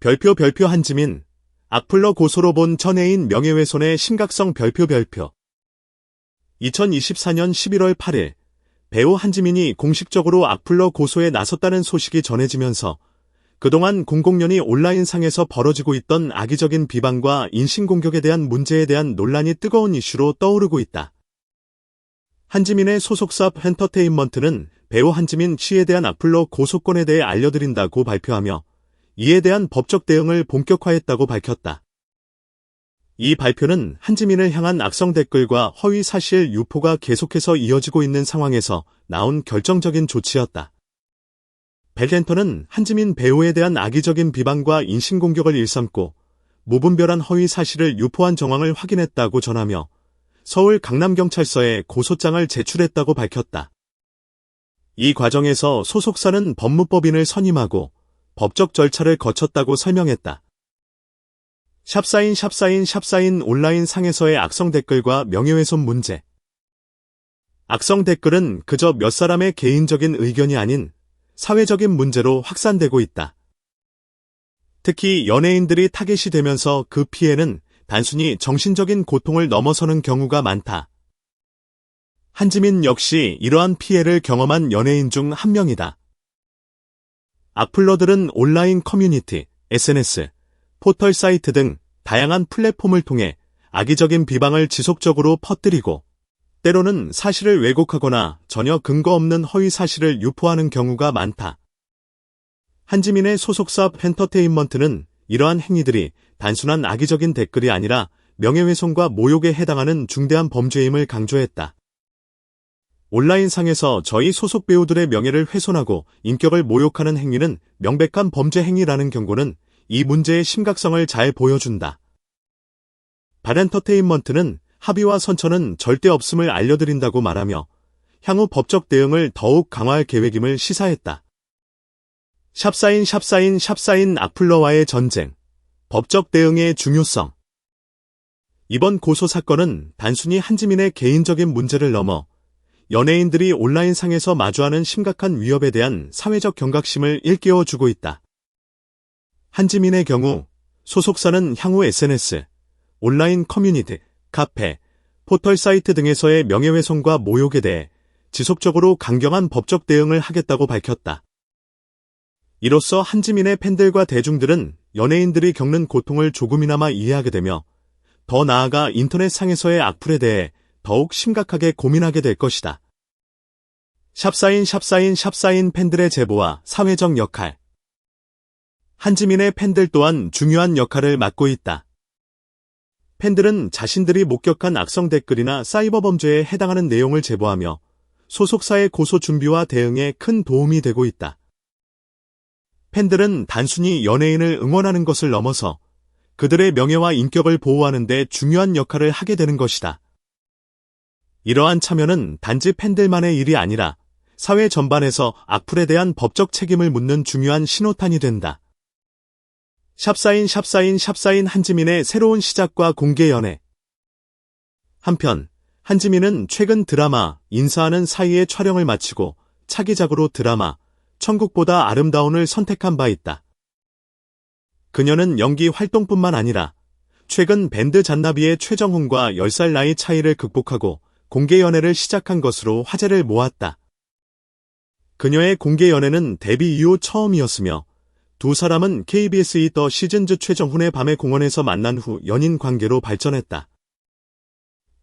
별표 별표 한지민, 악플러 고소로 본 전애인 명예훼손의 심각성 별표 별표. 2024년 11월 8일 배우 한지민이 공식적으로 악플러 고소에 나섰다는 소식이 전해지면서 그동안 공공연히 온라인상에서 벌어지고 있던 악의적인 비방과 인신공격에 대한 문제에 대한 논란이 뜨거운 이슈로 떠오르고 있다. 한지민의 소속사 엔터테인먼트는 배우 한지민 씨에 대한 악플러 고소권에 대해 알려드린다고 발표하며 이에 대한 법적 대응을 본격화했다고 밝혔다. 이 발표는 한지민을 향한 악성 댓글과 허위 사실 유포가 계속해서 이어지고 있는 상황에서 나온 결정적인 조치였다. 벨렌터는 한지민 배우에 대한 악의적인 비방과 인신공격을 일삼고 무분별한 허위 사실을 유포한 정황을 확인했다고 전하며 서울 강남경찰서에 고소장을 제출했다고 밝혔다. 이 과정에서 소속사는 법무법인을 선임하고 법적 절차를 거쳤다고 설명했다. 샵사인 샵사인 샵사인 온라인 상에서의 악성 댓글과 명예훼손 문제. 악성 댓글은 그저 몇 사람의 개인적인 의견이 아닌 사회적인 문제로 확산되고 있다. 특히 연예인들이 타겟이 되면서 그 피해는 단순히 정신적인 고통을 넘어서는 경우가 많다. 한지민 역시 이러한 피해를 경험한 연예인 중 한 명이다. 악플러들은 온라인 커뮤니티, SNS, 포털 사이트 등 다양한 플랫폼을 통해 악의적인 비방을 지속적으로 퍼뜨리고 때로는 사실을 왜곡하거나 전혀 근거 없는 허위 사실을 유포하는 경우가 많다. 한지민의 소속사 엔터테인먼트는 이러한 행위들이 단순한 악의적인 댓글이 아니라 명예훼손과 모욕에 해당하는 중대한 범죄임을 강조했다. 온라인상에서 저희 소속 배우들의 명예를 훼손하고 인격을 모욕하는 행위는 명백한 범죄 행위라는 경고는 이 문제의 심각성을 잘 보여준다. 바렌터테인먼트는 합의와 선처는 절대 없음을 알려드린다고 말하며 향후 법적 대응을 더욱 강화할 계획임을 시사했다. 샵사인 샵사인 샵사인 악플러와의 전쟁, 법적 대응의 중요성 이번 고소 사건은 단순히 한지민의 개인적인 문제를 넘어 연예인들이 온라인상에서 마주하는 심각한 위협에 대한 사회적 경각심을 일깨워주고 있다. 한지민의 경우 소속사는 향후 SNS, 온라인 커뮤니티, 카페, 포털 사이트 등에서의 명예훼손과 모욕에 대해 지속적으로 강경한 법적 대응을 하겠다고 밝혔다. 이로써 한지민의 팬들과 대중들은 연예인들이 겪는 고통을 조금이나마 이해하게 되며 더 나아가 인터넷상에서의 악플에 대해 더욱 심각하게 고민하게 될 것이다. 샵사인 샵사인 샵사인 팬들의 제보와 사회적 역할 한지민의 팬들 또한 중요한 역할을 맡고 있다. 팬들은 자신들이 목격한 악성 댓글이나 사이버 범죄에 해당하는 내용을 제보하며 소속사의 고소 준비와 대응에 큰 도움이 되고 있다. 팬들은 단순히 연예인을 응원하는 것을 넘어서 그들의 명예와 인격을 보호하는 데 중요한 역할을 하게 되는 것이다. 이러한 참여는 단지 팬들만의 일이 아니라 사회 전반에서 악플에 대한 법적 책임을 묻는 중요한 신호탄이 된다. 샵사인 샵사인 샵사인 한지민의 새로운 시작과 공개 연애. 한편 한지민은 최근 드라마 인사하는 사이에 촬영을 마치고 차기작으로 드라마 천국보다 아름다운을 선택한 바 있다. 그녀는 연기 활동뿐만 아니라 최근 밴드 잔나비의 최정훈과 10살 나이 차이를 극복하고 공개 연애를 시작한 것으로 화제를 모았다. 그녀의 공개 연애는 데뷔 이후 처음이었으며 두 사람은 KBS 이더 시즌즈 최정훈의 밤의 공원에서 만난 후 연인 관계로 발전했다.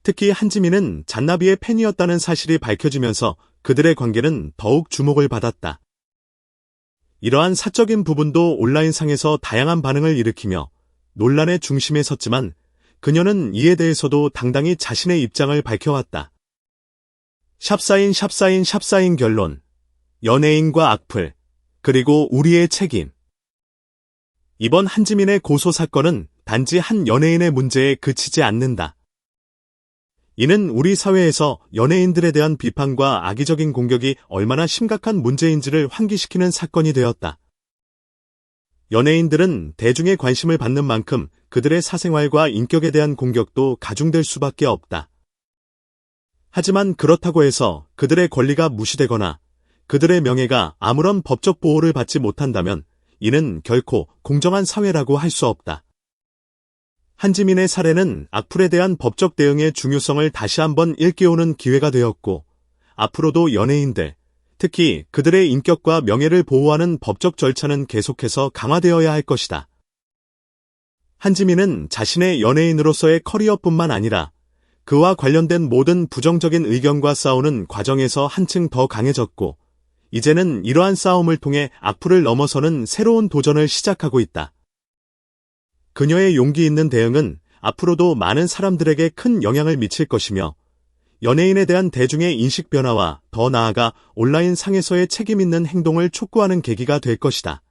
특히 한지민은 잔나비의 팬이었다는 사실이 밝혀지면서 그들의 관계는 더욱 주목을 받았다. 이러한 사적인 부분도 온라인상에서 다양한 반응을 일으키며 논란의 중심에 섰지만 그녀는 이에 대해서도 당당히 자신의 입장을 밝혀왔다. 샵사인 샵사인 샵사인 결론 연예인과 악플 그리고 우리의 책임 이번 한지민의 고소 사건은 단지 한 연예인의 문제에 그치지 않는다. 이는 우리 사회에서 연예인들에 대한 비판과 악의적인 공격이 얼마나 심각한 문제인지를 환기시키는 사건이 되었다. 연예인들은 대중의 관심을 받는 만큼 그들의 사생활과 인격에 대한 공격도 가중될 수밖에 없다. 하지만 그렇다고 해서 그들의 권리가 무시되거나 그들의 명예가 아무런 법적 보호를 받지 못한다면 이는 결코 공정한 사회라고 할 수 없다. 한지민의 사례는 악플에 대한 법적 대응의 중요성을 다시 한번 일깨우는 기회가 되었고, 앞으로도 연예인들, 특히 그들의 인격과 명예를 보호하는 법적 절차는 계속해서 강화되어야 할 것이다. 한지민은 자신의 연예인으로서의 커리어뿐만 아니라 그와 관련된 모든 부정적인 의견과 싸우는 과정에서 한층 더 강해졌고, 이제는 이러한 싸움을 통해 악플을 넘어서는 새로운 도전을 시작하고 있다. 그녀의 용기 있는 대응은 앞으로도 많은 사람들에게 큰 영향을 미칠 것이며 연예인에 대한 대중의 인식 변화와 더 나아가 온라인 상에서의 책임 있는 행동을 촉구하는 계기가 될 것이다.